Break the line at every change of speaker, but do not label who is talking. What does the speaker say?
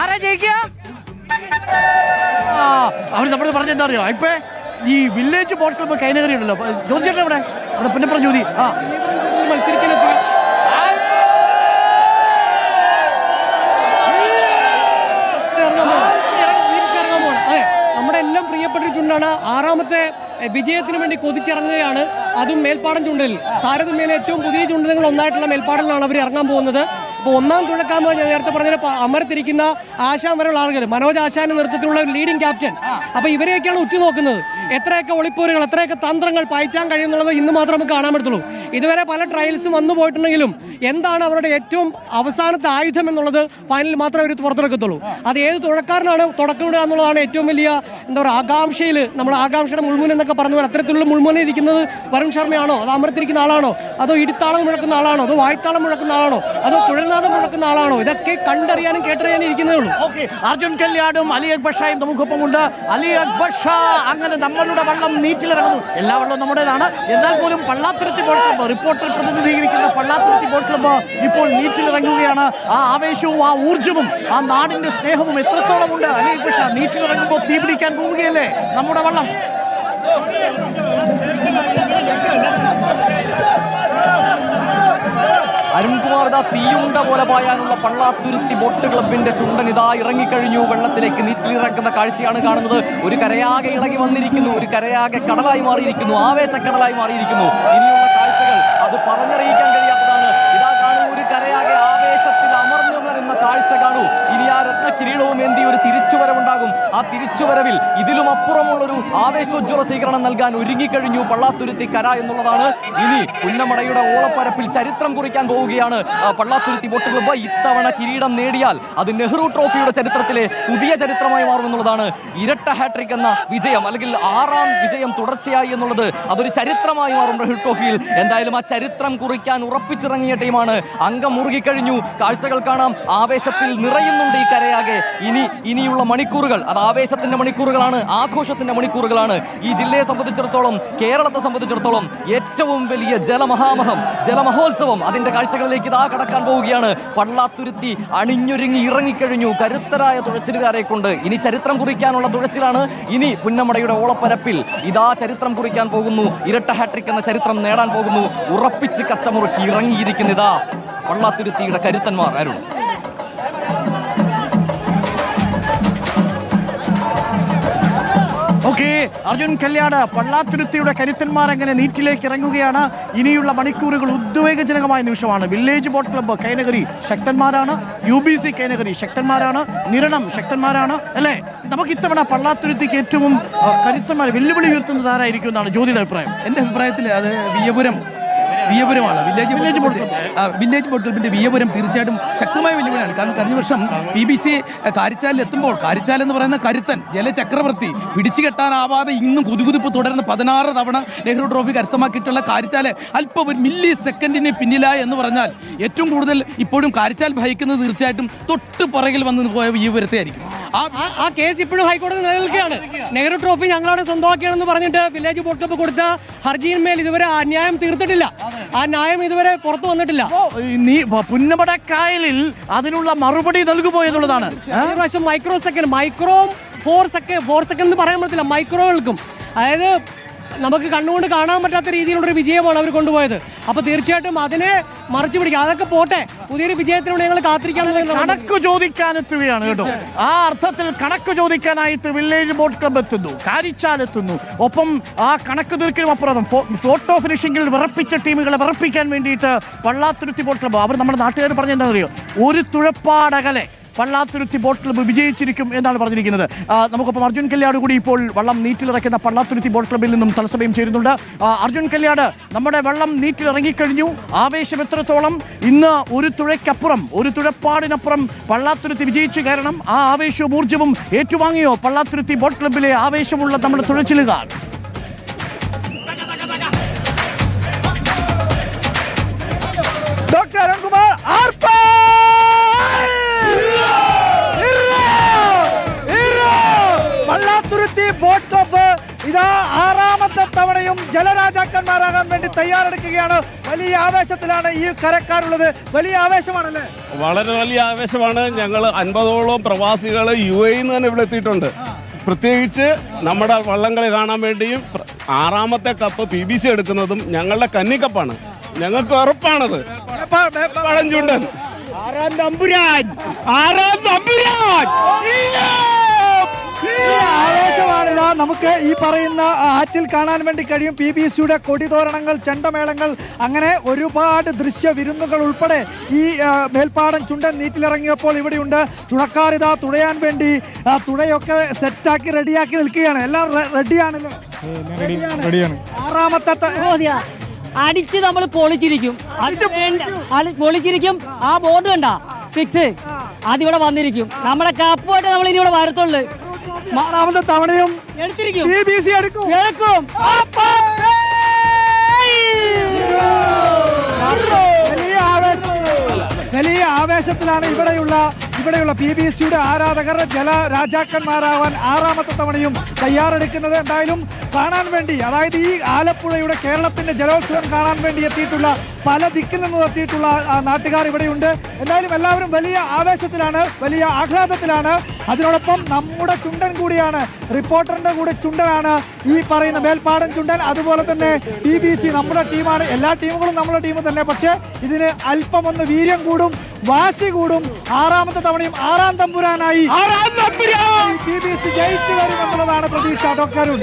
ആരാ ജയിക്കുക? ആ അവർ നമ്മൾ പറഞ്ഞെന്താ അറിയോ? ഇപ്പൊ ഈ വില്ലേജ് ബോട്ട് ക്ലബ്ബ് കൈനഗരി ഉണ്ടല്ലോ. ജ്യോതിച്ചേട്ടൻ ഇവിടെ അവിടെ പിന്നെ ജ്യോതി ആ.
എല്ലാം പ്രിയപ്പെട്ട ചുണ്ടാണ്. ആറാമത്തെ വിജയത്തിന് വേണ്ടി കൊതിച്ചിറങ്ങുകയാണ്. അതും മേൽപ്പാടം ചുണ്ടലിൽ താരതമ്യേന ഏറ്റവും പുതിയ ചുണ്ടലുകൾ ഒന്നായിട്ടുള്ള മേൽപ്പാടലിലാണ് അവർ ഇറങ്ങാൻ പോകുന്നത്. അപ്പോൾ ഒന്നാം തുഴക്കാമോ ഞാൻ നേരത്തെ പറഞ്ഞ അമരത്തിരിക്കുന്ന ആശാൻ വരെയുള്ള ആളുകൾ മനോജ് ആശാന്റെ നേതൃത്വത്തിലുള്ള ഒരു ലീഡിംഗ് ക്യാപ്റ്റൻ അപ്പോൾ ഇവരെയൊക്കെയാണ് ഉറ്റുനോക്കുന്നത്. എത്രയൊക്കെ ഒളിപ്പോരുകൾ എത്രയൊക്കെ തന്ത്രങ്ങൾ പയറ്റാൻ കഴിയുന്നുള്ളത് ഇന്ന് മാത്രം നമുക്ക് കാണാൻ പറ്റുള്ളൂ ഇതുവരെ പല ട്രയൽസും വന്നു പോയിട്ടുണ്ടെങ്കിലും എന്താണ് അവരുടെ ഏറ്റവും അവസാനത്തെ ആയുധം എന്നുള്ളത് ഫൈനലിൽ മാത്രമേ അവർ പുറത്തെടുക്കത്തുള്ളൂ. അത് ഏത് തുഴക്കാരനാണ് തുടക്കമിടുക എന്നുള്ളതാണ് ഏറ്റവും വലിയ എന്താ പറയുക ആകാംക്ഷയിൽ നമ്മൾ ആകാംക്ഷയുടെ മുൾമുൻ എന്നൊക്കെ പറഞ്ഞു പോലെ അത്തരത്തിലുള്ള മുൾമുനെ ഇരിക്കുന്നത് വരുൺ ശർമ്മയാണോ? അത് അമൃത്തിരിക്കുന്ന ആളാണോ? അതോ ഇടിത്താളം മുഴക്കുന്ന ആളാണോ? അതോ വായ്ത്താളം മുഴക്കുന്ന ആളാണോ? അതോ കുഴൽനാഥം മുഴക്കുന്ന ആളാണോ? ഇതൊക്കെ കണ്ടറിയാനും കേട്ടറിയാനും ഇരിക്കുന്നേ ഉള്ളൂ.
അർജുൻ കല്യാണും അലി അക്ബർ ഷായും നമുക്കൊപ്പമുണ്ട് അലി അക്ബർ ഷാ അങ്ങനെ നമ്മളുടെ വള്ളം നീറ്റിലിറങ്ങുന്നു. എല്ലാ വള്ളവും നമ്മുടേതാണ്. എന്നാൽ പോലും പള്ളാത്തുരുത്തി ക്ലബ്ബ് റിപ്പോർട്ടർ പ്രതിനിധീകരിക്കുന്ന പള്ളാത്തുരുത്തി ബോട്ട് ക്ലബ്ബ് ഇപ്പോൾ നീറ്റിലിറങ്ങുകയാണ്. ആ ആവേശവും ആ ഊർജവും ആ നാടിന്റെ സ്നേഹവും എത്രത്തോളം ഉണ്ട്? അക്ബർ ഷാ നീറ്റിലിറങ്ങുമ്പോൾ തീ പിടിക്കാൻ പോവുകയല്ലേ? നമ്മുടെ വള്ളം.
അരുൺകുമാർദ തീയുണ്ട പോലെ പായാനുള്ള പള്ളാത്തുരുത്തി ബോട്ട് ക്ലബിന്റെ ചുണ്ടൻ ഇതാ ഇറങ്ങിക്കഴിഞ്ഞു. വെള്ളത്തിലേക്ക് നീറ്റിലിറക്കുന്ന കാഴ്ചയാണ് കാണുന്നത്. ഒരു കരയാകെ ഇളകി വന്നിരിക്കുന്നു. ഒരു കരയാകെ കടലായി മാറിയിരിക്കുന്നു. ആവേശക്കടലായി മാറിയിരിക്കുന്നു. ഇനിയുള്ള അത് പറഞ്ഞറിയിക്കാൻ കഴിയാത്തതാണ്. ഇതാ കാണൂ ഒരു കരയാകെ ആവേശത്തിൽ അമർന്നു വരുന്ന കാഴ്ച കാണൂ. ഇനി ആ രത്ന കിരീടവും എന്തി ഒരു തിരിച്ചുവരവുണ്ടാകും. ആ തിരിച്ചുവരവിൽ ഇതിലും അപ്പുറമുള്ളൊരു ആവേശോജ്വല സ്വീകരണം നൽകാൻ ഒരുങ്ങിക്കഴിഞ്ഞു പള്ളാത്തുരുത്തി കര എന്നുള്ളതാണ്. ഇനി പുന്നമടയുടെ ഓളപ്പരപ്പിൽ ചരിത്രം കുറിക്കാൻ പോവുകയാണ് ആ, പള്ളാത്തുരുത്തി ബോട്ട് ക്ലബ്ബ് ഇത്തവണ കിരീടം നേടിയാൽ അത് നെഹ്റു ട്രോഫിയുടെ ചരിത്രത്തിലെ പുതിയ ചരിത്രമായി മാറുമെന്നുള്ളതാണ് ഇരട്ട ഹാട്രിക് എന്ന വിജയം അല്ലെങ്കിൽ ആറാം വിജയം തുടർച്ചയായി എന്നുള്ളത് അതൊരു ചരിത്രമായി മാറും നെഹ്റു ട്രോഫിയിൽ. എന്തായാലും ആ ചരിത്രം കുറിക്കാൻ ഉറപ്പിച്ചിറങ്ങിയ ടീമാണ്. അംഗം മുറുകിക്കഴിഞ്ഞു. കാഴ്ചകൾ കാണാം. ആവേശത്തിൽ നിറയുന്നുണ്ട് ഈ കരയാകെ. ഇനി ഇനിയുള്ള മണിക്കൂറുകൾ. അത് ആവേശത്തിന്റെ മണിക്കൂറുകളാണ്. ആഘോഷത്തിന്റെ മണിക്കൂറുകളാണ്. ഈ ജില്ലയെ സംബന്ധിച്ചിടത്തോളം കേരളത്തെ സംബന്ധിച്ചിടത്തോളം ഏറ്റവും വലിയ ജലമഹാമഹം ജലമഹോത്സവം അതിന്റെ കാഴ്ചകളിലേക്ക് ഇതാ കടക്കാൻ പോവുകയാണ്. പള്ളാത്തുരുത്തി അണിഞ്ഞൊരുങ്ങി ഇറങ്ങിക്കഴിഞ്ഞു. കരുത്തരായ തുഴച്ചിലുകാരെ കൊണ്ട് ഇനി ചരിത്രം കുറിക്കാനുള്ള തുഴച്ചിലാണ് ഇനി പുന്നമടയുടെ ഓളപ്പരപ്പിൽ. ഇതാ ചരിത്രം കുറിക്കാൻ പോകുന്നു. ഇരട്ട ഹാട്രിക് എന്ന ചരിത്രം നേടാൻ പോകുന്നു. ഉറപ്പിച്ച് കച്ചമുറുക്കി ഇറങ്ങിയിരിക്കുന്നതാ പള്ളാത്തുരുത്തിയുടെ കരുത്തന്മാർ. അരുൺ.
അർജുൻ കല്യാട് പള്ളാത്തുരുത്തിയുടെ കരുത്തന്മാർ എങ്ങനെ നീറ്റിലേക്ക് ഇറങ്ങുകയാണ്? ഇനിയുള്ള മണിക്കൂറുകൾ ഉദ്വേഗജനകമായ നിമിഷമാണ്. വില്ലേജ് ബോട്ട് ക്ലബ്ബ് കൈനഗരി ശക്തന്മാരാണ്. യു ബി സി കൈനഗരി ശക്തന്മാരാണ്. നിരണം ശക്തന്മാരാണ്. അല്ലേ? നമുക്ക് ഇത്തവണ പള്ളാത്തുരുത്തിക്ക് ഏറ്റവും കരുത്തന്മാർ വെല്ലുവിളി ഉയർത്തുന്നത് ആരായിരിക്കും എന്നാണ് ജ്യോതിയുടെ അഭിപ്രായം.
എന്റെ അഭിപ്രായത്തിൽ അത് വിയപുരം വിയപുരമാണ്. വില്ലേജ്
വില്ലേജ്
വില്ലേജ് ക്ലബിന്റെ വിയപുരം തീർച്ചയായിട്ടും ശക്തമായ വെല്ലുവിളിയാണ്. കാരണം കഴിഞ്ഞ വർഷം പി ബി സി കാരിച്ചാലിൽ എത്തുമ്പോൾ കാരിച്ചാൽ എന്ന് പറയുന്ന കരുത്തൻ ജലചക്രവർത്തി പിടിച്ചു കെട്ടാനാവാതെ ഇന്നും കുതികുതിപ്പ് തുടർന്ന് പതിനാറ് തവണ നെഹ്റു ട്രോഫി കരസ്ഥമാക്കിയിട്ടുള്ള കാരിച്ചാൽ അല്പം ഒരു മില്ലി സെക്കൻഡിന് പിന്നിലായി എന്ന് പറഞ്ഞാൽ ഏറ്റവും കൂടുതൽ ഇപ്പോഴും കാരിച്ചാൽ ഭയക്കുന്നത് തീർച്ചയായിട്ടും തൊട്ട് പുറകിൽ വന്ന് പോയ വിയപുരത്തെ ആയിരിക്കും. ആ
കേസ് ഇപ്പോഴും ഹൈക്കോടതി നിലനിൽക്കുകയാണ്. നെഹ്റു ട്രോഫി ഞങ്ങളാണ് സ്വന്തമാക്കിയാണെന്ന് പറഞ്ഞിട്ട് വില്ലേജ് ക്ലബ്ബ് കൊടുത്ത ഹർജിയിന്മേൽ ഇതുവരെ ആ ന്യായം തീർത്തിട്ടില്ല. ആ ന്യായം ഇതുവരെ പുറത്തു വന്നിട്ടില്ല.
നീ പുന്നമട പുന്നമടക്കായലിൽ അതിനുള്ള മറുപടി നൽകുമോ എന്നുള്ളതാണ്
പ്രാവശ്യം microsecond micro four second four second എന്ന് പറയാൻ പറ്റത്തില്ല മൈക്രോകൾക്കും അതായത് നമുക്ക് കണ്ണുകൊണ്ട് കാണാൻ പറ്റാത്ത രീതിയിലുള്ളൊരു വിജയമാണ് അവർ കൊണ്ടുപോയത്. അപ്പോൾ തീർച്ചയായിട്ടും അതിനെ മറിച്ചു പിടിക്കുക അതൊക്കെ പോട്ടെ. പുതിയൊരു വിജയത്തിനോട് ഞങ്ങൾ കാത്തിരിക്കാനുള്ള
കണക്ക് ചോദിക്കാനെത്തുകയാണ് കേട്ടോ. ആ അർത്ഥത്തിൽ കണക്ക് ചോദിക്കാനായിട്ട് വില്ലേജ് ബോട്ട് ക്ലബ് എത്തുന്നു. കാരിച്ചാലെത്തുന്നു ഒപ്പം ആ കണക്ക് തീർക്കലും അപ്പുറം. ഫോട്ടോ ഫിനിഷിംഗിൽ വിറപ്പിച്ച ടീമുകളെ വിറപ്പിക്കാൻ വേണ്ടിയിട്ട് പള്ളാത്തുരുത്തി ബോട്ട് ക്ലബ്. അവർ നമ്മുടെ നാട്ടുകാർ പറഞ്ഞെന്താണെന്നറിയോ? ഒരു തുഴപ്പാടകലെ പള്ളാത്തുരുത്തി ബോട്ട് ക്ലബ്ബ് വിജയിച്ചിരിക്കും എന്നാണ് പറഞ്ഞിരിക്കുന്നത്. നമുക്കൊപ്പം അർജുൻ കല്യാട് കൂടി ഇപ്പോൾ വള്ളം നീറ്റിലിറക്കുന്ന പള്ളാത്തുരുത്തി ബോട്ട് ക്ലബ്ബിൽ നിന്നും തലസമയം ചേരുന്നുണ്ട്. അർജുൻ കല്യാട് നമ്മുടെ വെള്ളം നീറ്റിലിറങ്ങിക്കഴിഞ്ഞു. ആവേശം എത്രത്തോളം? ഇന്ന് ഒരു തുഴയ്ക്കപ്പുറം ഒരു തുഴപ്പാടിനപ്പുറം പള്ളാത്തുരുത്തി വിജയിച്ചു കാരണം ആ ആവേശവും ഊർജവും ഏറ്റുവാങ്ങിയോ പള്ളാത്തുരുത്തി ബോട്ട് ക്ലബ്ബിലെ ആവേശമുള്ള നമ്മുടെ തുഴച്ചിലുകാർ?
തവണയും ജലരാജാക്കന്മാരാകാൻ വേണ്ടി തയ്യാറെടുക്കുകയാണ്. വലിയ ആവേശത്തിലാണ് ഈ കരക്കാരുള്ളത്. വലിയ ആവേശമാണല്ലേ?
വളരെ വലിയ ആവേശമാണ്. ഞങ്ങൾ അൻപതോളം പ്രവാസികൾ യു എയിൽ നിന്ന് തന്നെ ഇവിടെ എത്തിയിട്ടുണ്ട്. പ്രത്യേകിച്ച് നമ്മുടെ വള്ളംകളി കാണാൻ വേണ്ടിയും ആറാമത്തെ കപ്പ് പി ബി സി എടുക്കുന്നതും ഞങ്ങളുടെ കന്നിക്കപ്പാണ്. ഞങ്ങൾക്ക് ഉറപ്പാണത്. പഴഞ്ചുണ്ടൻ. ആറാം തമ്പുരാൻ. ആറാം തമ്പുരാൻ.
നമുക്ക് ഈ പറയുന്ന ആറ്റിൽ കാണാൻ വേണ്ടി കഴിയും. പി ബി സിയുടെ കൊടിതോരണങ്ങൾ ചെണ്ടമേളങ്ങൾ അങ്ങനെ ഒരുപാട് ദൃശ്യ വിരുന്നുകൾ ഉൾപ്പെടെ ഈ മേൽപ്പാടം ചുണ്ടൻ നീറ്റിലിറങ്ങിയപ്പോൾ ഇവിടെയുണ്ട്. തുണക്കാരിതാ തുഴയാൻ വേണ്ടി തുടയൊക്കെ തുഴയൊക്കെ സെറ്റാക്കി റെഡിയാക്കി നിൽക്കുകയാണ്. എല്ലാം റെഡിയാണല്ലോ. റെഡിയാണ്. ആറാമത്തെ
അടിച്ച് നമ്മൾ പൊളിച്ചിരിക്കും. പൊളിച്ചിരിക്കും. ആ ബോർഡ് കണ്ട? സിക്സ് അതിവിടെ വന്നിരിക്കും. നമ്മുടെ കപ്പുമായിട്ട് നമ്മൾ ഇനി ഇവിടെ വരത്തുള്ളു.
ആറാമത്തെ തവണയും
എടുത്തിരിക്കും.
പി ബി സി എടുക്കും.
എടുക്കും.
വലിയ ആവേശം. വലിയ ആവേശത്തിലാണ് ഇവിടെയുള്ള ഇവിടെയുള്ള പി ബി സിയുടെ ആരാധകർ ജല രാജാക്കന്മാരാവാൻ ആറാമത്തെ തവണയും തയ്യാറെടുക്കുന്നത്. എന്തായാലും കാണാൻ വേണ്ടി അതായത് ഈ ആലപ്പുഴയുടെ കേരളത്തിന്റെ ജലോത്സവം കാണാൻ വേണ്ടി എത്തിയിട്ടുള്ള പല ദിക്കിൽ നിന്നും എത്തിയിട്ടുള്ള നാട്ടുകാർ ഇവിടെയുണ്ട്. എന്തായാലും എല്ലാവരും വലിയ ആവേശത്തിലാണ് വലിയ ആഹ്ലാദത്തിലാണ്. അതിനോടൊപ്പം നമ്മുടെ ചുണ്ടൻ കൂടിയാണ് റിപ്പോർട്ടറിന്റെ കൂടെ ചുണ്ടനാണ് ഈ പറയുന്ന മേൽപ്പാടൻ ചുണ്ടൻ. അതുപോലെ തന്നെ ടി ബി സി നമ്മുടെ ടീമാണ് എല്ലാ ടീമുകളും നമ്മുടെ ടീം തന്നെ. പക്ഷേ ഇതിന് അല്പം ഒന്ന് വീര്യം കൂടും വാശി കൂടും. ആറാമത്തെ തവണയും ആറാം തമ്പുരാനായി. ടി ബി സി ജയിച്ചു വരുമെന്നുള്ളതാണ് പ്രതീക്ഷ. ഡോക്ടർ അരുൺ.